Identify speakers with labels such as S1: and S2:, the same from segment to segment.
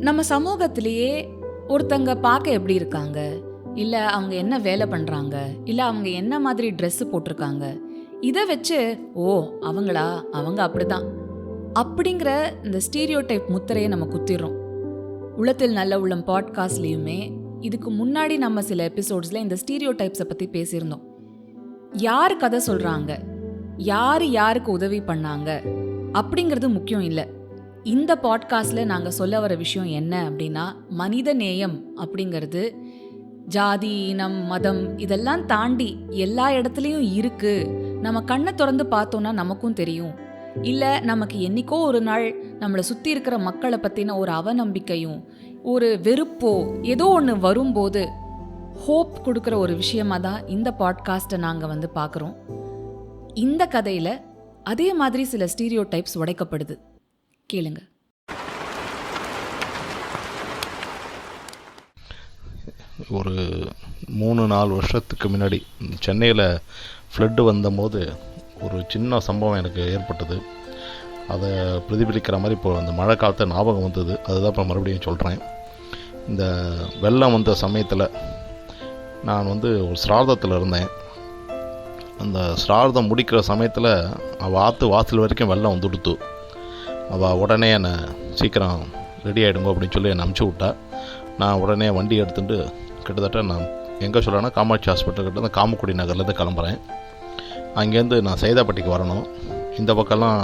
S1: நம்ம சமூகத்திலேயே ஒருத்தங்க பார்க்க எப்படி இருக்காங்க? இல்லை அவங்க என்ன வேலை பண்ணுறாங்க இல்லை அவங்க என்ன மாதிரி ட்ரெஸ்ஸு போட்டிருக்காங்க? இதை வச்சு ஓ அவங்களா? அவங்க அப்படிதான் அப்படிங்கிற இந்த ஸ்டீரியோ டைப் முத்திரையை நம்ம குத்திடுறோம். உள்ளத்தில் நல்ல உள்ளம் பாட்காஸ்ட்லேயுமே இதுக்கு முன்னாடி நம்ம சில எபிசோட்ஸில் இந்த ஸ்டீரியோ டைப்ஸை பற்றி பேசியிருந்தோம். யார் கதை சொல்கிறாங்க யார் யாருக்கு உதவி பண்ணாங்க? அப்படிங்கிறது முக்கியம் இல்லை. இந்த பாட்காஸ்டில் நாங்கள் சொல்ல வர விஷயம் என்ன அப்படின்னா மனித நேயம் அப்படிங்கிறது ஜாதி இனம் மதம் இதெல்லாம் தாண்டி எல்லா இடத்துலையும் இருக்குது நம்ம கண்ணை திறந்து பார்த்தோன்னா நமக்கும் தெரியும். இல்லை நமக்கு என்றைக்கோ ஒரு நாள் நம்மளை சுற்றி இருக்கிற மக்களை பற்றின ஒரு அவநம்பிக்கையும் ஒரு வெறுப்போ ஏதோ ஒன்று வரும்போது ஹோப் கொடுக்குற ஒரு விஷயமா தான் இந்த பாட்காஸ்ட்டை நாங்கள் வந்து பார்க்குறோம். இந்த கதையில் அதே மாதிரி சில ஸ்டீரியோ டைப்ஸ் உடைக்கப்படுது. கேளுங்க.
S2: ஒரு மூணு நாலு வருஷத்துக்கு முன்னாடி சென்னையில் ஃப்ளட்டு வந்தபோது ஒரு சின்ன சம்பவம் எனக்கு ஏற்பட்டது. அதை பிரதிபலிக்கிற மாதிரி இப்போ அந்த மழை காலத்தை ஞாபகம் வந்தது. அதுதான் இப்போ மறுபடியும் சொல்கிறேன் இந்த வெள்ளம் வந்த சமயத்தில் நான் வந்து ஒரு சிரார்த்தத்தில் இருந்தேன். அந்த சிரார்த்தம் முடிக்கிற சமயத்தில் அவள் ஆற்று வாசல் வரைக்கும் வெள்ளம் வந்துடுத்து. அவள் உடனே என்னை சீக்கிரம் ரெடி ஆகிடுங்க அப்படின்னு சொல்லி என்னை அமுச்சு விட்டா. நான் உடனே வண்டி எடுத்துட்டு கிட்டத்தட்ட நான் எங்கே சொல்லணும்னா காமாட்சி ஹாஸ்பிட்டல் கிட்ட இந்த காமக்குடி நகர்லேருந்து கிளம்புறேன். அங்கேருந்து நான் சைதாப்பட்டிக்கு வரணும். இந்த பக்கம்லாம்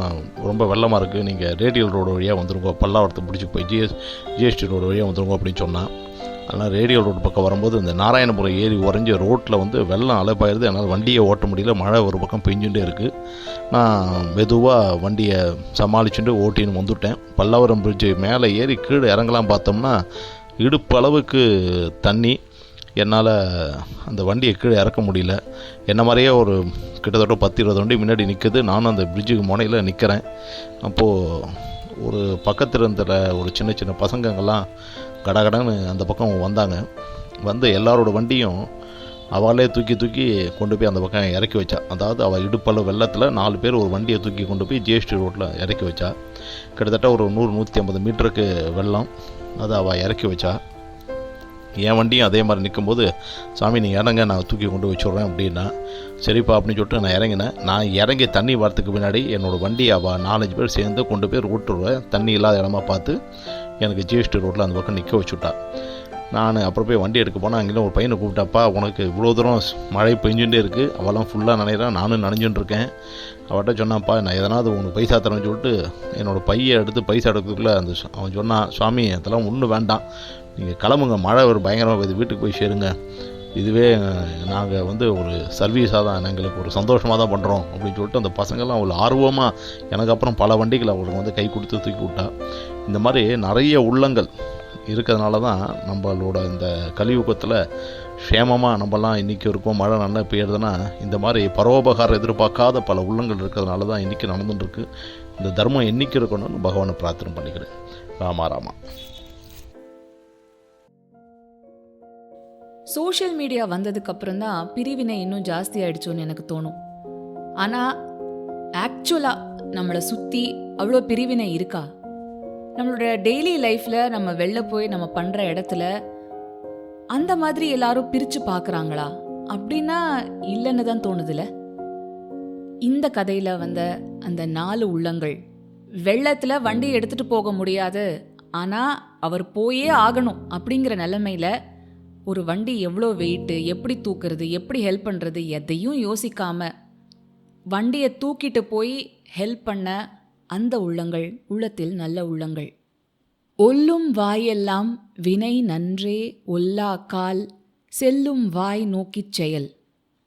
S2: ரொம்ப வெள்ளமாக இருக்குது நீங்கள் ரேடியல் ரோடு வழியாக வந்துருங்க. பல்லாவரத்தை பிடிச்சி போய் ஜிஎஸ் ஜிஎஸ்டி ரோடு வழியாக வந்துருங்க அப்படின்னு சொன்னால் ஆனால் ரேடியல் ரோடு பக்கம் வரும்போது இந்த நாராயணபுரம் ஏரி உறைஞ்சி ரோட்டில் வந்து வெள்ளம் அலைப்பாயிருது என்னால் வண்டியை ஓட்ட முடியல. மழை ஒரு பக்கம் பெஞ்சுட்டே இருக்குது நான் மெதுவாக வண்டியை சமாளிச்சுட்டு ஓட்டின்னு வந்துட்டேன். பல்லாவரம் பிரிட்ஜு மேலே ஏறி கீழே இறங்கலாம் பார்த்தோம்னா இடுப்பளவுக்கு தண்ணி. என்னால் அந்த வண்டியை கீழே இறக்க முடியல. என்ன மாதிரியே ஒரு கிட்டத்தட்ட பத்து இருபது வண்டி முன்னாடி நிற்குது நானும் அந்த பிரிட்ஜுக்கு முனையில் நிற்கிறேன் அப்போது ஒரு பக்கத்தில் இருந்த ஒரு சின்ன சின்ன பசங்கங்கள்லாம் கடகடன்னு அந்த பக்கம் வந்தாங்க. வந்து எல்லாரோட வண்டியும் அவளே தூக்கி தூக்கி கொண்டு போய் அந்த பக்கம் இறக்கி வச்சா. அதாவது அவள் இடுப்பளவு வெள்ளத்தில் நாலு பேர் ஒரு வண்டியை தூக்கி கொண்டு போய் ஜிஎஸ்டி ரோட்டில் இறக்கி வச்சா. கிட்டத்தட்ட ஒரு நூறு நூற்றி ஐம்பது மீட்டருக்கு வெள்ளம். அதை அவள் இறக்கி வச்சா. என் வண்டியும் அதே மாதிரி நிற்கும்போது சாமி நீங்கள் இறங்க நான் தூக்கி கொண்டு வச்சுட்றேன் அப்படின்னா சரிப்பா அப்படின்னு சொல்லிட்டு நான் இறங்கினேன். நான் இறங்கி தண்ணி வரத்துக்கு முன்னாடி என்னோடய வண்டி அவள் நாலஞ்சு பேர் சேர்ந்து கொண்டு போய் ரோட்டுருவேன் தண்ணி இல்லாத இடமா பார்த்து எனக்கு ஜிஎஸ்டி ரோட்டில் அந்த பக்கம் நிற்க வச்சுட்டா. நான் அப்புறம் போய் வண்டி எடுக்க போனால் அங்கேயும் ஒரு பையனை கூப்பிட்டாப்பா உனக்கு இவ்வளோ தூரம் மழை பெஞ்சுட்டே இருக்குது அவெல்லாம் ஃபுல்லாக நினைக்கிறான். நானும் நனைஞ்சுட்டு இருக்கேன். அவட்ட சொன்னான்ப்பா நான் எதனாவது உனக்கு பைசா தரேன்னு சொல்லிட்டு என்னோடய பையை எடுத்து பைசா எடுக்கிறதுக்குள்ளே அந்த அவன் சொன்னான் சுவாமி அதெல்லாம் ஒன்றும் வேண்டாம். நீங்கள் கிளம்புங்க. மழை ஒரு பயங்கரமாக இது வீட்டுக்கு போய் சேருங்க. இதுவே நாங்கள் வந்து ஒரு சர்வீஸாக தான். எங்களுக்கு ஒரு சந்தோஷமாக தான் பண்ணுறோம் அப்படின்னு சொல்லிட்டு அந்த பசங்கள்லாம் அவ்வளோ ஆர்வமாக எனக்கு அப்புறம் பல வண்டிகளை அவளுக்கு வந்து கை கொடுத்து தூக்கி விட்டா. இந்த மாதிரி நிறைய உள்ளங்கள் இருக்கிறதுனால தான் நம்மளோட இந்த கலியுகத்தில் க்ஷேமமாக நம்மலாம் இன்றைக்கி இருக்கோம். மழை நல்லா பெய்யுறதுன்னா இந்த மாதிரி பரோபகாரம் எதிர்பார்க்காத பல உள்ளங்கள் இருக்கிறதுனால தான் இன்றைக்கி நடந்துட்டுருக்கு. இந்த தர்மம் என்றைக்கு இருக்கணும்னு பகவானை பிரார்த்தனை பண்ணிக்கிறேன். ராமா ராமா.
S1: சோஷியல் மீடியா வந்ததுக்கப்புறம் தான் பிரிவினை இன்னும் ஜாஸ்தி ஆயிடுச்சோன்னு எனக்கு தோணும். ஆனால் ஆக்சுவலாக நம்மளை சுற்றி அவ்வளோ பிரிவினை இருக்கா? நம்மளோட டெய்லி லைஃப்பில் நம்ம வெளில போய் நம்ம பண்ணுற இடத்துல அந்த மாதிரி எல்லாரும் பிரித்து பார்க்குறாங்களா அப்படின்னா இல்லைன்னு தான் தோணுதுல. இந்த கதையில் வந்த அந்த நாலு உள்ளங்கள் வெள்ளத்தில் வண்டி எடுத்துகிட்டு போக முடியாது ஆனால் அவர் போயே ஆகணும் அப்படிங்கிற நிலைமையில ஒரு வண்டி எவ்வளோ வெயிட்டு எப்படி தூக்குறது எப்படி ஹெல்ப் பண்ணுறது எதையும் யோசிக்காம வண்டியை தூக்கிட்டு போய் ஹெல்ப் பண்ண அந்த உள்ளங்கள் உள்ளத்தில் நல்ல உள்ளங்கள். ஒல்லும் வாயெல்லாம் வினை நன்றே ஒல்லா கால் செல்லும் வாய் நோக்கிச் செயல்.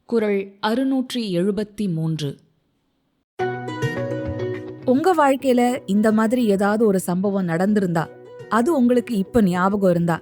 S1: குறள் அறுநூற்றி எழுபத்தி மூன்று உங்க வாழ்க்கையில இந்த மாதிரி ஏதாவது ஒரு சம்பவம் நடந்திருந்தா அது உங்களுக்கு இப்ப ஞாபகம் இருந்தா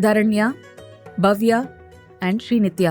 S1: Dharanya Bhavya and Srinithya